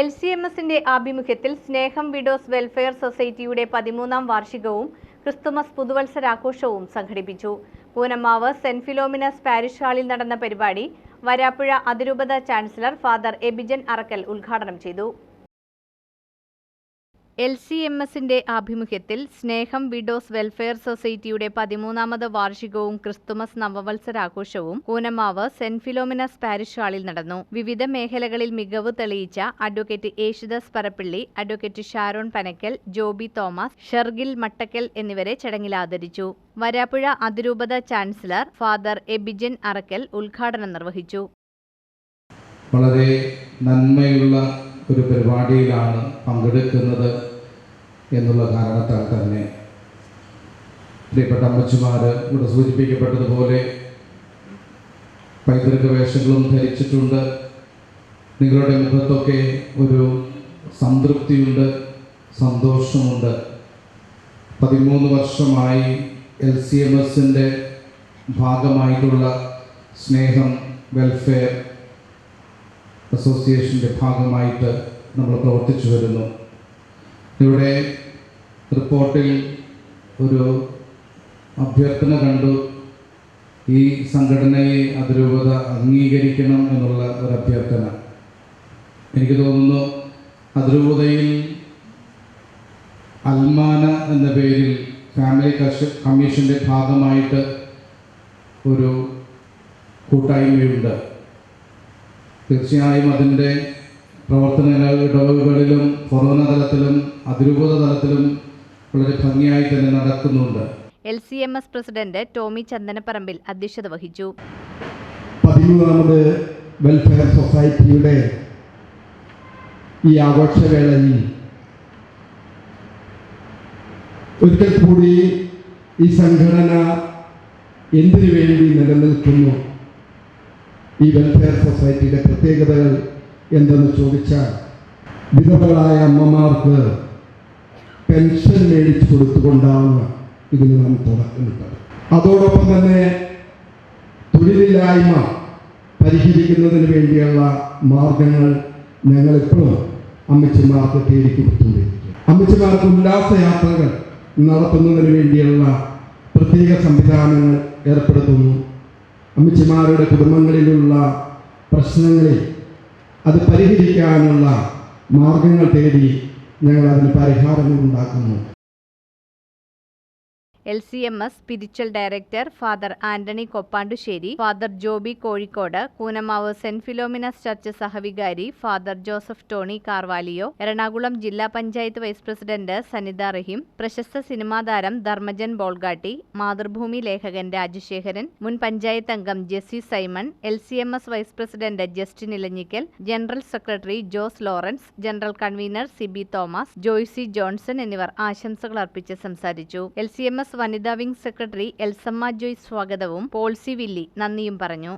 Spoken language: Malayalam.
എൽ സി എം എസിന്റെ ആഭിമുഖ്യത്തിൽ സ്നേഹം വിഡോസ് വെൽഫെയർ സൊസൈറ്റിയുടെ പതിമൂന്നാം വാർഷികവും ക്രിസ്തുമസ് പുതുവത്സരാഘോഷവും സംഘടിപ്പിച്ചു. പൂനമാവ് സെന്റ് ഫിലോമിനസ് പാരിഷ് ഹാളിൽ നടന്ന പരിപാടി വരാപ്പുഴ അതിരൂപത ചാൻസലർ ഫാദർ എബിജൻ അറക്കൽ ഉദ്ഘാടനം ചെയ്തു. എൽ സി എം എസിന്റെ ആഭിമുഖ്യത്തിൽ സ്നേഹം വിഡോസ് വെൽഫെയർ സൊസൈറ്റിയുടെ പതിമൂന്നാമത് വാർഷികവും ക്രിസ്തുമസ് നവവത്സരാഘോഷവും കൂനമാവ് സെന്റ് ഫിലോമിനസ് പാരിഷ് ഹാളിൽ നടന്നു. വിവിധ മേഖലകളിൽ മികവ് തെളിയിച്ച advocate Yesudas Parappilly advocate Sharon Panakkal Joby Thomas Shergill Mattakkal എന്നിവരെ ചടങ്ങിൽ ആദരിച്ചു. വരാപ്പുഴ അതിരൂപത ചാൻസലർ ഫാദർ എബിജൻ അറക്കൽ ഉദ്ഘാടനം നിർവഹിച്ചു. വളരെ നന്മയുള്ള ഒരു പരിപാടിയിലാണ് പങ്കെടുക്കുന്നത്. എന്നുള്ള കാരണത്താൽ തന്നെ പ്രിയപ്പെട്ട അമ്മച്ചുമാർ ഇവിടെ സൂചിപ്പിക്കപ്പെട്ടതുപോലെ പൈതൃക വേഷങ്ങളും ധരിച്ചിട്ടുണ്ട്. നിങ്ങളുടെ മുഖത്തൊക്കെ ഒരു സംതൃപ്തിയുണ്ട് സന്തോഷമുണ്ട്. പതിമൂന്ന് വർഷമായി എൽ സി എം എസിന്റെ ഭാഗമായിട്ടുള്ള സ്നേഹം വെൽഫെയർ അസോസിയേഷന്റെ ഭാഗമായിട്ട് നമ്മൾ പ്രവർത്തിച്ചു വരുന്നു. ഇവിടെ റിപ്പോർട്ടിൽ ഒരു അഭ്യർത്ഥന കണ്ടു. ഈ സംഘടനയെ അതിരൂപത അംഗീകരിക്കണം എന്നുള്ള ഒരു അഭ്യർത്ഥന. എനിക്ക് തോന്നുന്നു അതിരൂപതയിൽ അൽമാന എന്ന പേരിൽ ഫാമിലി കഷ കമ്മീഷന്റെ ഭാഗമായിട്ട് ഒരു കൂട്ടായ്മയുണ്ട്. തീർച്ചയായും അതിന്റെ പ്രവർത്തനങ്ങൾ ഇടവുകളിലും കൊറോണ തലത്തിലും അതിരൂപത തലത്തിലും വളരെ ഭംഗിയായി തന്നെ നടക്കുന്നുണ്ട്. L C M S president Tommy Chandanaparambil അധ്യക്ഷത വഹിച്ചു. പതിമൂന്നാമത് വെൽഫെയർ സൊസൈറ്റിയുടെ ഈ ആഘോഷവേളയിൽ ഒരിക്കൽ കൂടി ഈ സംഘടന എന്തിനു വേണ്ടി നിലനിൽക്കുന്നു? ഈ വെൽഫെയർ സൊസൈറ്റിയുടെ പ്രത്യേകതകൾ എന്തെന്ന് ചോദിച്ചാൽ വിധവകളായ അമ്മമാർക്ക് പെൻഷൻ മേടിച്ചു കൊടുത്തുകൊണ്ടാണ് ഇതിന് നാം തുടക്കമിട്ടത് അതോടൊപ്പം തന്നെ തൊഴിലില്ലായ്മ പരിഹരിക്കുന്നതിന് വേണ്ടിയുള്ള മാർഗങ്ങൾ ഞങ്ങളെപ്പോഴും അമ്മച്ചിമാർക്ക് തേടിക്കൊടുത്തുകൊണ്ടിരിക്കും അമ്മച്ചിമാർക്ക് ഉല്ലാസയാത്രകൾ നടത്തുന്നതിന് വേണ്ടിയുള്ള പ്രത്യേക സംവിധാനങ്ങൾ ഏർപ്പെടുത്തുന്നു. അമ്മച്ചിമാരുടെ കുടുംബങ്ങളിലുള്ള പ്രശ്നങ്ങളിൽ അത് പരിഹരിക്കാനുള്ള മാർഗങ്ങൾ തേടി ഞങ്ങൾ അതിന് പരിഹാരങ്ങൾ ഉണ്ടാക്കുന്നു. L C M S spiritual director father Antony Koppanduserry father Joby Kozhikode Koonammavu saint Philomena's church സഹവികാരി father Joseph Tony Carvalho Ernakulam ജില്ലാ പഞ്ചായത്ത് വൈസ് പ്രസിഡന്റ് സനിത റഹീം പ്രശസ്ത സിനിമാ താരം ധർമ്മജൻ ബോൾഗാട്ടി മാതൃഭൂമി ലേഖകൻ രാജശേഖരൻ മുൻ പഞ്ചായത്ത് അംഗം Jessy Simon L C M S vice president Justin Elanjikkal general secretary Jose Lawrence general convener Sibi Thomas Joycy Johnson എന്നിവർ ആശംസകൾ അർപ്പിച്ച് സംസാരിച്ചു. എൽ സി എം എസ് വനിതാ വിംഗ് സെക്രട്ടറി എൽസമ്മ ജോയ് സ്വാഗതവും പോൾസി വില്ലി നന്ദിയും പറഞ്ഞു